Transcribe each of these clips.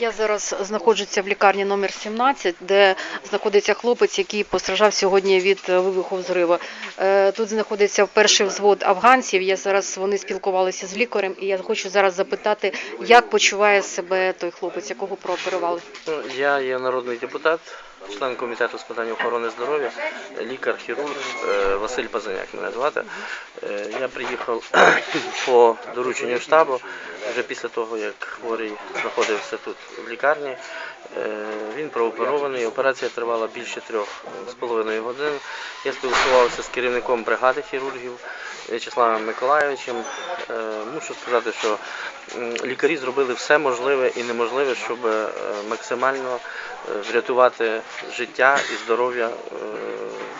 Я зараз знаходжуся в лікарні номер 17, де знаходиться хлопець, який постраждав сьогодні від е, вибуху взриву. Е, Тут знаходиться перший взвод афганців. Я зараз вони спілкувалися з лікарем, і я хочу зараз запитати, як почуває себе той хлопець, якого прооперували. Ну, Я є народний депутат, член комітету з питань охорони здоров'я, лікар-хірург е, Василь Базаняк мене звати. Е, Я приїхав по дорученню штабу вже після того, як хворий знаходився тут в лікарні. Е, Він прооперований, операція тривала більше трьох з половиною годин. Я спілкувався з керівником бригади хірургів В'ячеславом Миколайовичем. Е, Мушу сказати, що лікарі зробили все можливе і неможливе, щоб максимально врятувати життя і здоров'я е,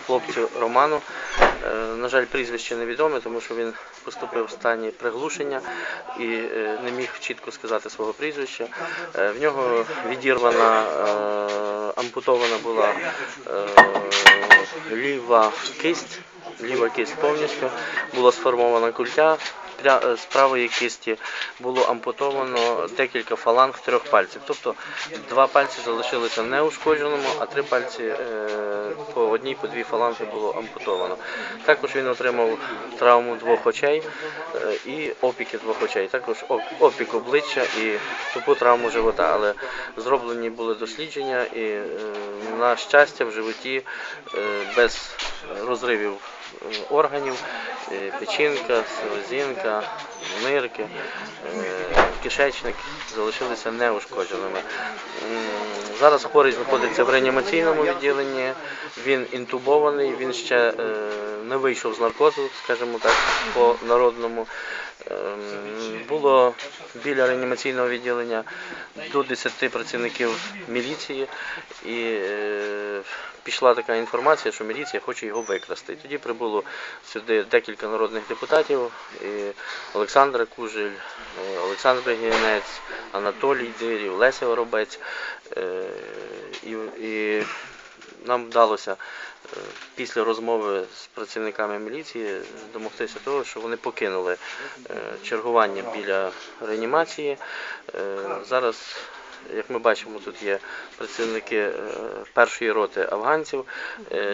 хлопцю Роману. Е, На жаль, прізвище невідоме, тому що він поступив в стані приглушення і е, не міг чітко сказати свого прізвища. В нього відірвана, ампутована була ліва кисть, ліва кисть повністю, була сформована культя. Пря- е, З правої кисті було ампутовано декілька фаланг трьох пальців. Тобто два пальці залишилися неушкодженому, а три пальці е, по одній, по дві фаланги було ампутовано. Також він отримав травму двох очей е, і опіки двох очей. Також оп- опік обличчя і тупу травму живота. Але зроблені були дослідження, і на щастя в животі без розривів органів, печінка, селезінка, нирки, е, кишечник залишилися неушкодженими. Зараз хворий знаходиться в реанімаційному відділенні, він інтубований, він ще е, не вийшов з наркозу, скажімо так, по народному. Ем, Було біля реанімаційного відділення до 10 працівників міліції і е, пішла така інформація, що міліція хоче його викрасти. Тоді прибуло сюди декілька народних депутатів, і Олександр Кужель, е, Олександр Бегінець, Анатолій Дирів, Леся Воробець. Е, і нам вдалося е, після розмови з працівниками міліції домогтися того, що вони покинули е, чергування біля реанімації. Е, Зараз, як ми бачимо, тут є працівники першої роти афганців.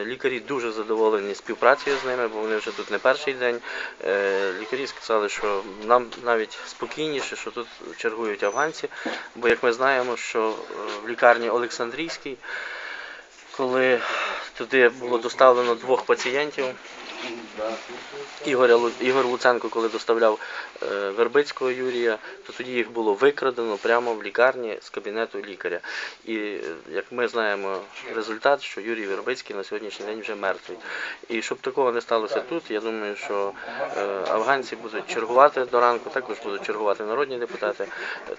Лікарі дуже задоволені співпрацею з ними, бо вони вже тут не перший день. Лікарі сказали, що нам навіть спокійніше, що тут чергують афганці, бо як ми знаємо, що в лікарні Олександрійській коли туди було доставлено двох пацієнтів. Ігоря Ігор Луценко, коли доставляв е, Вербицького Юрія, то тоді їх було викрадено прямо в лікарні з кабінету лікаря. І е, як ми знаємо результат, що Юрій Вербицький на сьогоднішній день вже мертвий. І щоб такого не сталося тут, я думаю, що е, афганці будуть чергувати до ранку, також будуть чергувати народні депутати.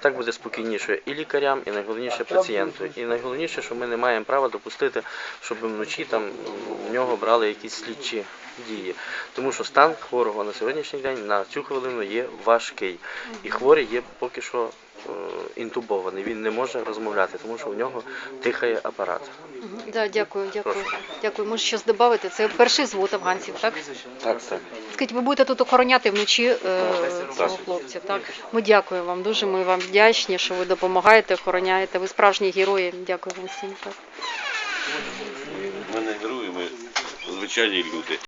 Так буде спокійніше і лікарям, і найголовніше пацієнту. І найголовніше, що ми не маємо права допустити, щоб вночі там в нього брали якісь слідчі дії. Тому що стан хворого на сьогоднішній день на цю хвилину є важкий. І хворий є поки що е, інтубований. Він не може розмовляти, тому що у нього дихає апарат. Да, дякую, дякую. Прошу. Дякую. Може щось додати? Це перший взвод афганців, так? Так, так. Скажіть, ви будете тут охороняти вночі е, цього хлопця, так? Ми дякуємо вам дуже. Ми вам вдячні, що ви допомагаєте, охороняєте. Ви справжні герої. Дякую вам всім. Так. Ми не герої, ми звичайні люди.